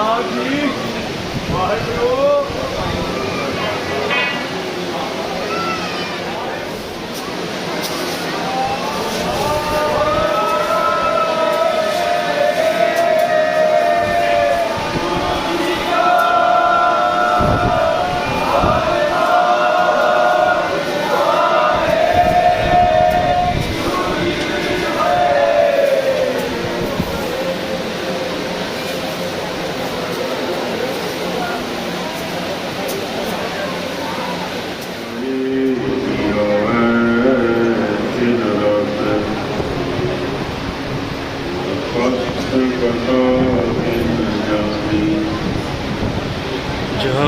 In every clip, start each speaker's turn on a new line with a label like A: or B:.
A: ਮਹਾਰਾਜ ਜੀ। ਵਾਹਿਗੁਰੂ।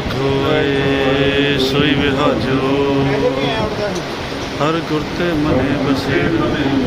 B: ਜਗ ਹੋਏ ਸੋਈ ਵਿਹਾਜੋ ਹਰ ਗੁਰ ਤੇ ਮਨੇ ਬਸੇ। ਨਾਨਕ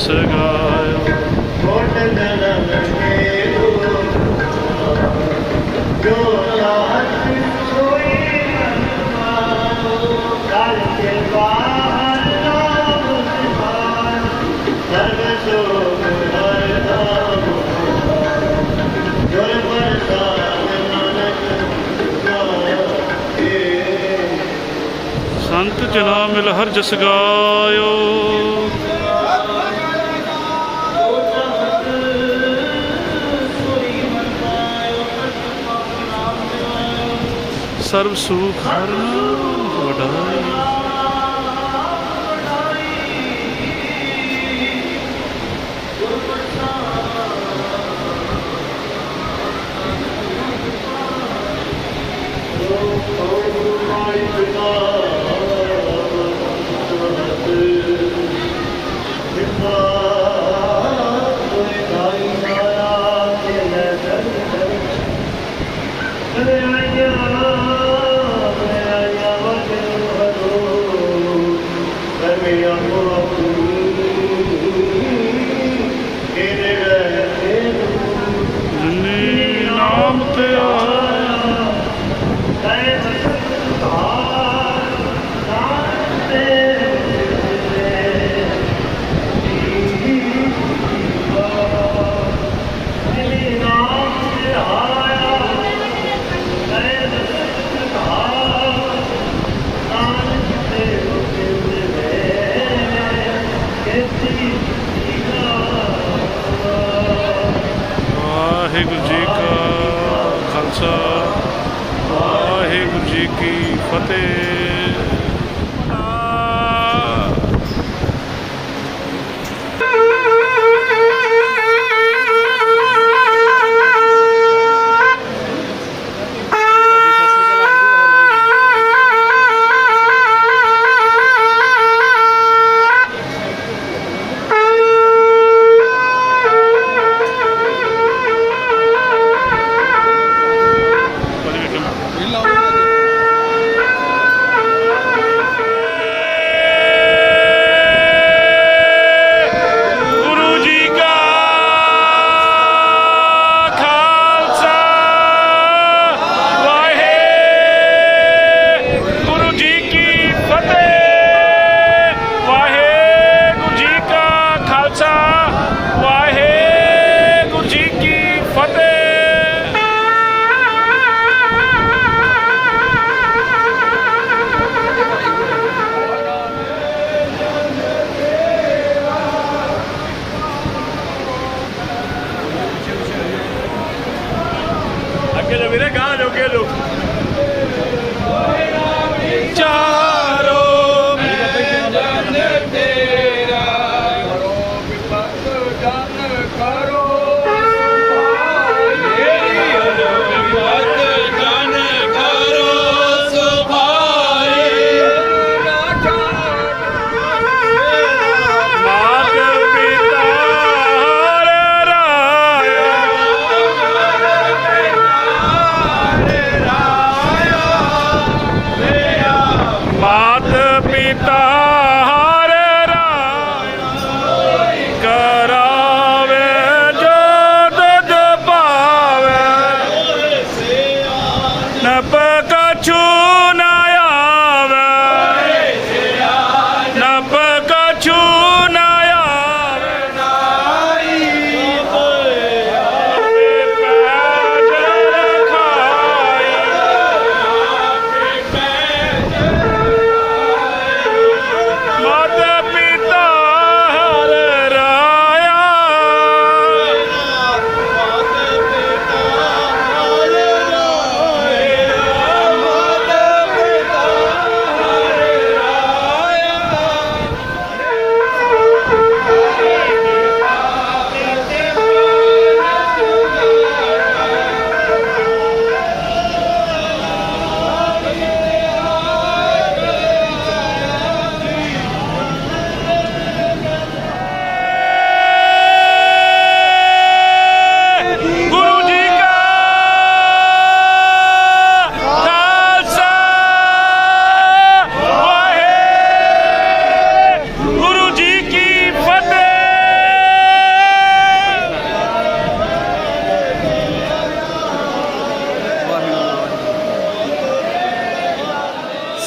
B: ਸੰਤਨ
A: ਸੰਤ ਜਨਾ
B: ਮਿਲ ਹਰ ਜਸ ਗਾਇਓ। ਸਰਬ ਸੁਖ ਹਰ ਵਡਾਈ। Mira, mira acá, lo que.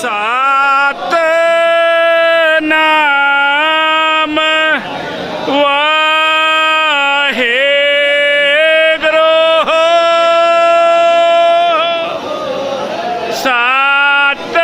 B: ਸਾਤ ਨਾਮ ਵਾਹਿਗੁਰੂ। ਸਾਤ